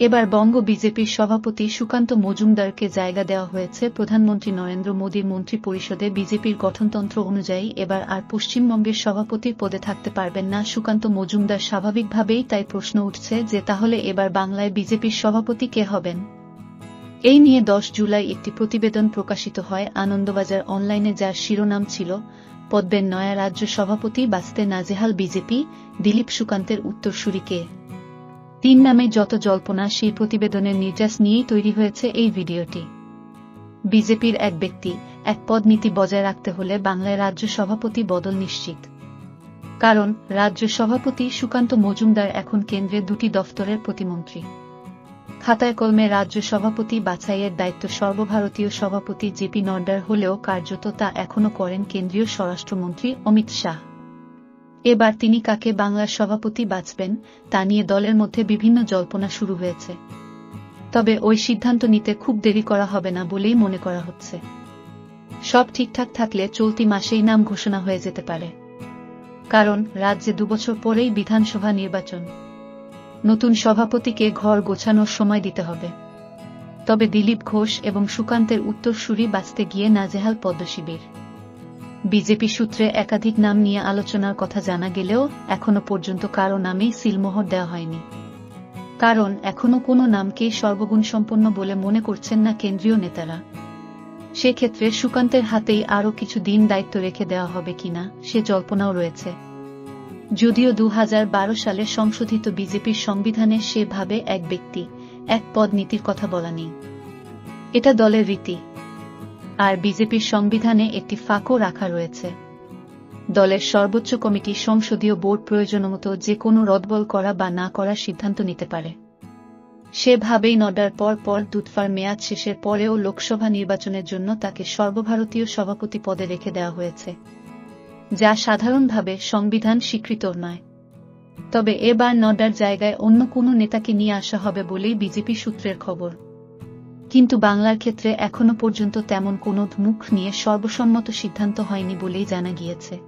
এবার বঙ্গ বিজেপির সভাপতি সুকান্ত মজুমদারকে জায়গা দেওয়া হয়েছে প্রধানমন্ত্রী নরেন্দ্র মোদীর মন্ত্রী পরিষদে বিজেপির গঠনতন্ত্র অনুযায়ী। এবার আর পশ্চিমবঙ্গের সভাপতির পদে থাকতে পারবেন না সুকান্ত মজুমদার। স্বাভাবিকভাবেই তাই প্রশ্ন উঠছে যে তাহলে এবার বাংলায় বিজেপির সভাপতি কে হবেন? এই নিয়ে দশ জুলাই একটি প্রতিবেদন প্রকাশিত হয়। আনন্দবাজার অনলাইনে যার শিরোনাম ছিল, পদ্মের নয়া রাজ্য সভাপতি বাঁচতে নাজেহাল বিজেপি, দিলীপ সুকান্তের উত্তরসূরি কে? তিন নামে যত জল্পনা সেই প্রতিবেদনের নির্যাস নিয়েই তৈরি হয়েছে এই ভিডিওটি। বিজেপির এক ব্যক্তি, এক পদ নীতি বজায় রাখতে হলে বাংলায় রাজ্য সভাপতি বদল নিশ্চিত। কারণ, রাজ্য সভাপতি সুকান্ত মজুমদার এখন কেন্দ্রের দুটি দফতরের প্রতিমন্ত্রী। খাতায় কলমে রাজ্য সভাপতি বাছাইয়ের দায়িত্ব সর্বভারতীয় সভাপতি জেপি নড্ডার হলেও কার্যত তা এখনও করেন কেন্দ্রীয় স্বরাষ্ট্রমন্ত্রী অমিত শাহ। এবার তিনি কাকে বাংলার সভাপতি বাঁচবেন তা নিয়ে দলের মধ্যে বিভিন্ন জল্পনা শুরু হয়েছে। তবে ওই সিদ্ধান্ত নিতে খুব দেরি করা হবে না বলেই মনে করা হচ্ছে। সব ঠিকঠাক থাকলে চলতি মাসেই নাম ঘোষণা হয়ে যেতে পারে। কারণ রাজ্যে দুবছর পরেই বিধানসভা নির্বাচন। নতুন সভাপতিকে ঘর গোছানোর সময় দিতে হবে। তবে দিলীপ ঘোষ এবং সুকান্তের উত্তরসূরি বাঁচতে গিয়ে নাজেহাল পদ্মশিবির। বিজেপি সূত্রে একাধিক নাম নিয়ে আলোচনার কথা জানা গেলেও এখনও পর্যন্ত কারও নামেই সিলমোহর দেওয়া হয়নি। কারণ এখনও কোনো নামকেই সর্বগুণ সম্পন্ন বলে মনে করছেন না কেন্দ্রীয় নেতারা। সেক্ষেত্রে সুকান্তের হাতেই আরও কিছু দিন দায়িত্ব রেখে দেওয়া হবে কিনা সে জল্পনাও রয়েছে। যদিও দু হাজার বারো সালে সংশোধিত বিজেপির সংবিধানে সেভাবে এক ব্যক্তি, এক পদ নীতির কথা বলা নেই। এটা দলের রীতি। আর বিজেপির সংবিধানে একটি ফাঁকও রাখা রয়েছে। দলের সর্বোচ্চ কমিটি সংসদীয় বোর্ড প্রয়োজনমতো যে কোনো রদবল করা বা না করার সিদ্ধান্ত নিতে পারে। সেভাবেই নডার পর পর দুধফার মেয়াদ শেষের পরেও লোকসভা নির্বাচনের জন্য তাকে সর্বভারতীয় সভাপতি পদে রেখে দেওয়া হয়েছে, যা সাধারণভাবে সংবিধান স্বীকৃত নয়। তবে এবার নড্ডার জায়গায় অন্য কোনো নেতাকে নিয়ে আসা হবে বলেই বিজেপি সূত্রের খবর। কিন্তু বাংলার ক্ষেত্রে এখনও পর্যন্ত তেমন কোনো মুখ নিয়ে সর্বসম্মত সিদ্ধান্ত হয়নি বলেই জানা গিয়েছে।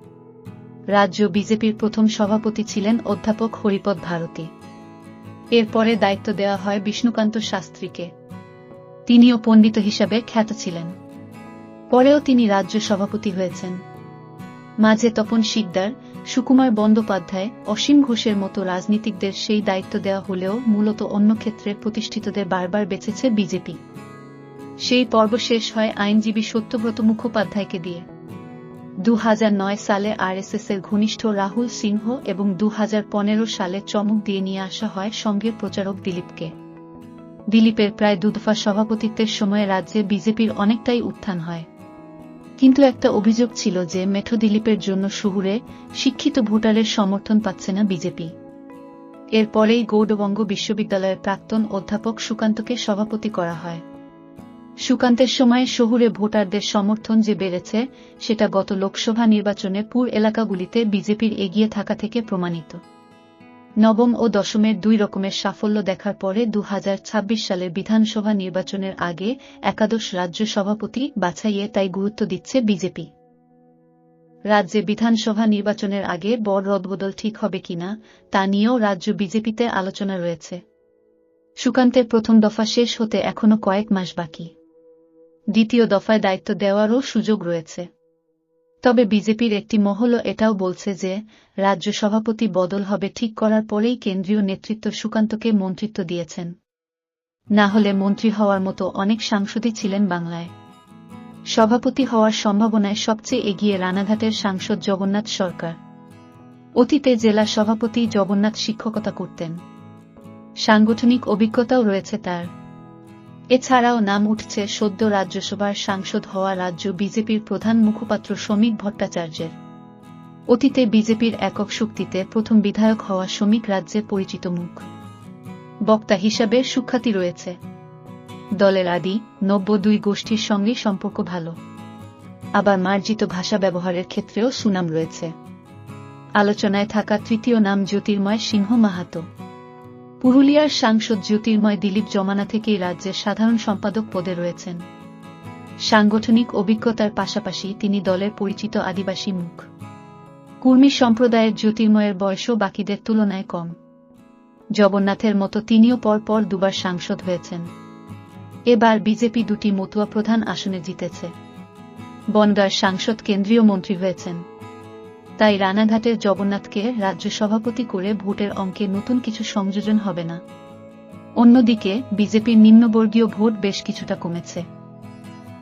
রাজ্য বিজেপির প্রথম সভাপতি ছিলেন অধ্যাপক হরিপদ ভারতী। এরপরে দায়িত্ব দেওয়া হয় বিষ্ণুকান্ত শাস্ত্রীকে। তিনিও পণ্ডিত হিসাবে খ্যাত ছিলেন। পরেও তিনি রাজ্য সভাপতি হয়েছেন। মাঝে তপন শিকদার, সুকুমার বন্দ্যোপাধ্যায়, অসীম ঘোষের মতো রাজনীতিকদের সেই দায়িত্ব দেওয়া হলেও মূলত অন্য ক্ষেত্রে প্রতিষ্ঠিতদের বারবার বেঁচেছে বিজেপি। সেই পর্ব শেষ হয় আইনজীবী সত্যব্রত মুখোপাধ্যায়কে দিয়ে। দু হাজার নয় সালে আরএসএস এর ঘনিষ্ঠ রাহুল সিংহ এবং দু হাজার পনেরো সালে চমক দিয়ে নিয়ে আসা হয় সঙ্গের প্রচারক দিলীপকে। দিলীপের প্রায় দুদফা সভাপতিত্বের সময় রাজ্যে বিজেপির অনেকটাই উত্থান হয়। কিন্তু একটা অভিযোগ ছিল যে মেঠো দিলীপের জন্য শহুরে শিক্ষিত ভোটারের সমর্থন পাচ্ছে না বিজেপি। এরপরেই গৌড়বঙ্গ বিশ্ববিদ্যালয়ের প্রাক্তন অধ্যাপক সুকান্তকে সভাপতি করা হয়। সুকান্তের সময়ে শহুরে ভোটারদের সমর্থন যে বেড়েছে, সেটা গত লোকসভা নির্বাচনে পুর এলাকাগুলিতে বিজেপির এগিয়ে থাকা থেকে প্রমাণিত। নবম ও দশমের দুই রকমের সাফল্য দেখার পরে দু সালের বিধানসভা নির্বাচনের আগে একাদশ রাজ্য সভাপতি বাছাইয়ে তাই গুরুত্ব দিচ্ছে বিজেপি। রাজ্যে বিধানসভা নির্বাচনের আগে বড় রদবদল ঠিক হবে কিনা, তা নিয়েও রাজ্য বিজেপিতে আলোচনা রয়েছে। সুকান্তের প্রথম দফা শেষ হতে এখনও কয়েক মাস বাকি। দ্বিতীয় দফায় দায়িত্ব দেওয়ারও সুযোগ রয়েছে। তবে বিজেপির একটি মহলও এটাও বলছে যে, রাজ্য সভাপতি বদল হবে ঠিক করার পরেই কেন্দ্রীয় নেতৃত্ব সুকান্তকে মন্ত্রিত্ব দিয়েছেন। না হলে মন্ত্রী হওয়ার মতো অনেক সাংসদই ছিলেন বাংলায়। সভাপতি হওয়ার সম্ভাবনায় সবচেয়ে এগিয়ে রানাঘাটের সাংসদ জগন্নাথ সরকার। অতীতে জেলা সভাপতি জগন্নাথ শিক্ষকতা করতেন। সাংগঠনিক অভিজ্ঞতাও রয়েছে তার। এছাড়াও নাম উঠছে সদ্য রাজ্যসভার সাংসদ হওয়া রাজ্য বিজেপির প্রধান মুখপাত্র শ্রমিক ভট্টাচার্যের। অতীতে বিজেপির একক শক্তিতে প্রথম বিধায়ক হওয়া শ্রমিক রাজ্যে পরিচিত মুখ। বক্তা হিসাবে সুখ্যাতি রয়েছে। দলের আদি, নব্য দুই গোষ্ঠীর সঙ্গে সম্পর্ক ভালো। আবার মার্জিত ভাষা ব্যবহারের ক্ষেত্রেও সুনাম রয়েছে। আলোচনায় থাকা তৃতীয় নাম জ্যোতির্ময় সিংহ মাহাতো। পুরুলিয়ার সাংসদ জ্যোতির্ময় দিলীপ জমানা থেকেই রাজ্যের সাধারণ সম্পাদক পদে রয়েছেন। সাংগঠনিক অভিজ্ঞতার পাশাপাশি তিনি দলের পরিচিত আদিবাসী মুখ। কুর্মী সম্প্রদায়ের জ্যোতির্ময়ের বয়সও বাকিদের তুলনায় কম। জগন্নাথের মতো তিনিও পর পর দুবার সাংসদ হয়েছেন। এবার বিজেপি দুটি মতুয়া প্রধান আসনে জিতেছে। বনগাঁর সাংসদ কেন্দ্রীয় মন্ত্রী হয়েছেন। তাই রানাঘাটের জগন্নাথকে রাজ্য সভাপতি করে ভোটের অঙ্কে নতুন কিছু সংযোজন হবে না। অন্যদিকে, বিজেপির নিম্নবর্গীয় ভোট বেশ কিছুটা কমেছে।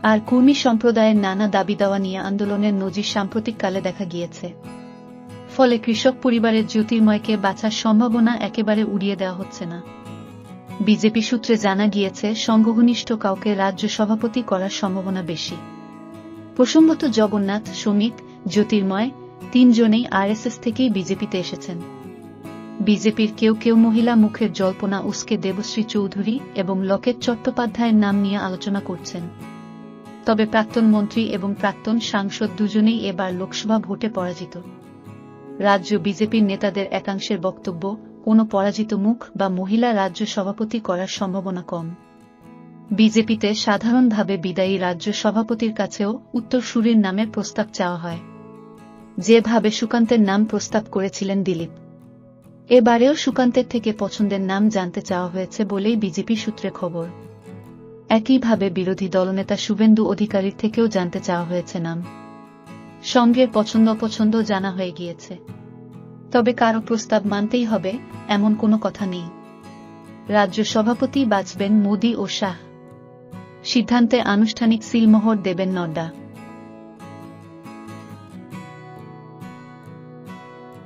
আর কুর্মী সম্প্রদায়ের নানা দাবি দাওয়া নিয়ে আন্দোলনের নজির সাম্প্রতিককালে দেখা গিয়েছে। ফলে কৃষক পরিবারের জ্যোতির্ময়কে বাঁচার সম্ভাবনা একেবারে উড়িয়ে দেওয়া হচ্ছে না। বিজেপি সূত্রে জানা গিয়েছে, সংঘঘনিষ্ঠ কাউকে রাজ্য সভাপতি করার সম্ভাবনা বেশি। প্রসঙ্গত জগন্নাথ, শ্রমিক, জ্যোতির্ময় তিনজনেই আরএসএস থেকেই বিজেপিতে এসেছেন। বিজেপির কেউ কেউ মহিলা মুখের জল্পনা উস্কে দেবশ্রী চৌধুরী এবং লকেট চট্টোপাধ্যায়ের নাম নিয়ে আলোচনা করছেন। তবে প্রাক্তন মন্ত্রী এবং প্রাক্তন সাংসদ দুজনেই এবার লোকসভা ভোটে পরাজিত। রাজ্য বিজেপির নেতাদের একাংশের বক্তব্য, কোনো পরাজিত মুখ বা মহিলা রাজ্য সভাপতি করার সম্ভাবনা কম। বিজেপিতে সাধারণভাবে বিদায়ী রাজ্য সভাপতির কাছেও উত্তরসূরির নামের প্রস্তাব চাওয়া হয়। যেভাবে সুকান্তের নাম প্রস্তাব করেছিলেন দিলীপ। এবারেও সুকান্তের থেকে পছন্দের নাম জানতে চাওয়া হয়েছে বলেই বিজেপি সূত্রে খবর। একইভাবে বিরোধী দলনেতা শুভেন্দু অধিকারীর থেকেও জানতে চাওয়া হয়েছে নাম। সঙ্গের পছন্দ অপছন্দ জানা হয়ে গিয়েছে। তবে কারও প্রস্তাব মানতেই হবে, এমন কোনো কথা নেই। রাজ্য সভাপতি বাঁচবেন মোদি ও শাহ। সিদ্ধান্তে আনুষ্ঠানিক সিলমোহর দেবেন নড্ডা।